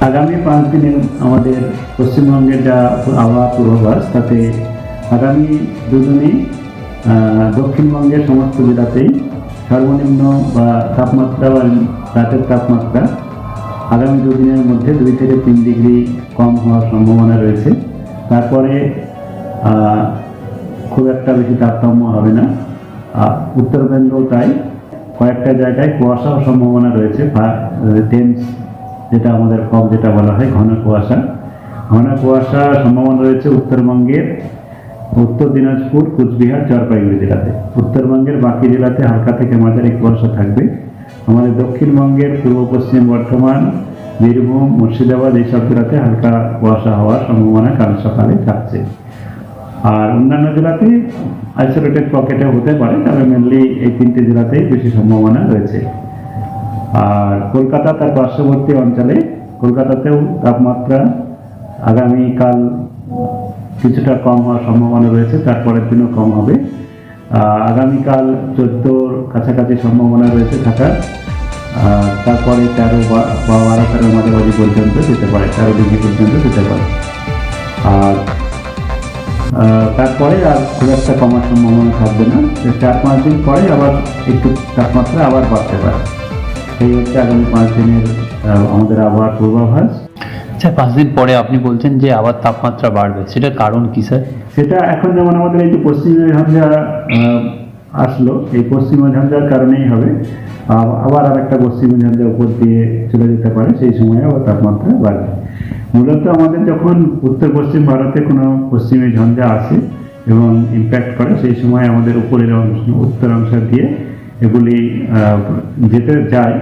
আগামী পাঁচ দিনের আমাদের পশ্চিমবঙ্গের যা আবহাওয়া পূর্বাভাস তাতে আগামী দুদিনই আহ, দক্ষিণবঙ্গের সমস্ত জেলাতেই সর্বনিম্ন বা তাপমাত্রা বা রাতের তাপমাত্রা আগামী দুদিনের মধ্যে দুই থেকে তিন ডিগ্রি কম হওয়ার সম্ভাবনা রয়েছে। তারপরে খুব একটা বেশি তারতম্য হবে না। উত্তরবঙ্গও তাই কয়েকটা জায়গায় কুয়াশাও সম্ভাবনা রয়েছে টেন্স যেটা আমাদের ফগ যেটা বলা হয় ঘন কুয়াশা। ঘন কুয়াশা সম্ভাবনা রয়েছে উত্তরবঙ্গের উত্তর দিনাজপুর, কুচবিহার, জলপাইগুড়ি জেলাতে। উত্তরবঙ্গের বাকি জেলাতে হালকা থেকে মাঝারি কুয়াশা থাকবে। আমাদের দক্ষিণবঙ্গের, পূর্ব পশ্চিম বর্ধমান, বীরভূম, মুর্শিদাবাদ এইসব জেলাতে হালকা কুয়াশা হওয়ার সম্ভাবনা কাল সকালে থাকছে। আর অন্যান্য জেলাতে আইসোলেটেড পকেটে হতে পারে, তবে মেনলি এই তিনটে জেলাতেই বেশি সম্ভাবনা রয়েছে। আর কলকাতা তার পার্শ্ববর্তী অঞ্চলে, কলকাতাতেও তাপমাত্রা আগামীকাল কিছুটা কম হওয়ার সম্ভাবনা রয়েছে, তারপরের দিনও কম হবে। আগামীকাল চোদ্দোর কাছাকাছি সম্ভাবনা রয়েছে থাকার তারপরে তেরো বা বারো তেরো মাঝামাঝি পর্যন্ত যেতে পারে, তেরো ডিগ্রি পর্যন্ত যেতে পারে। আর তারপরে আর খুব একটা কমার সম্ভাবনা থাকবে না। চার পাঁচ দিন পরে আবার একটু তাপমাত্রা আবার বাড়তে পারে। এই হচ্ছে আগামী পাঁচ দিনের আমাদের আবহাওয়ার পূর্বাভাস? আচ্ছা পাঁচ দিন পরে আপনি বলছেন যে আবার তাপমাত্রা বাড়বে সেটার কারণ কি স্যার? সেটা এখন যেমন আমাদের এই যে পশ্চিমী ঝঞ্ঝা আসলো এই পশ্চিমা ঝঞ্ঝার কারণেই হবে। আবার আর একটা পশ্চিমী ঝঞ্ঝা উপর দিয়ে চলে যেতে পারে সেই সময় আবার তাপমাত্রা বাড়বে। মূলত আমাদের যখন উত্তর পশ্চিম ভারতে কোনো পশ্চিমী ঝঞ্ঝা আসে এবং ইম্প্যাক্ট করে সেই সময় আমাদের উপরের অংশ উত্তর অংশ দিয়ে এগুলি যেতে যায়,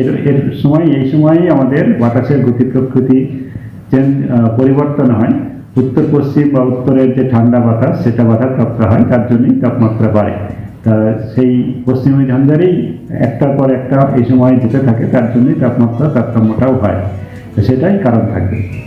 এর এর সময়, এই সময়ই আমাদের বাতাসের গতি প্রকৃতি চেঞ্জ পরিবর্তন হয়। উত্তর, পশ্চিম বা উত্তরের যে ঠান্ডা বাতাস, সেটা বাতাস বাধাপ্রাপ্ত হয়, তার জন্যই তাপমাত্রা বাড়ে। তা সেই পশ্চিমী ঝঞ্ঝারেই একটার পর একটা এই সময় যেতে থাকে, তার জন্যই তাপমাত্রা, তারতম্যটাও হয়। সেটাই কারণ থাকবে।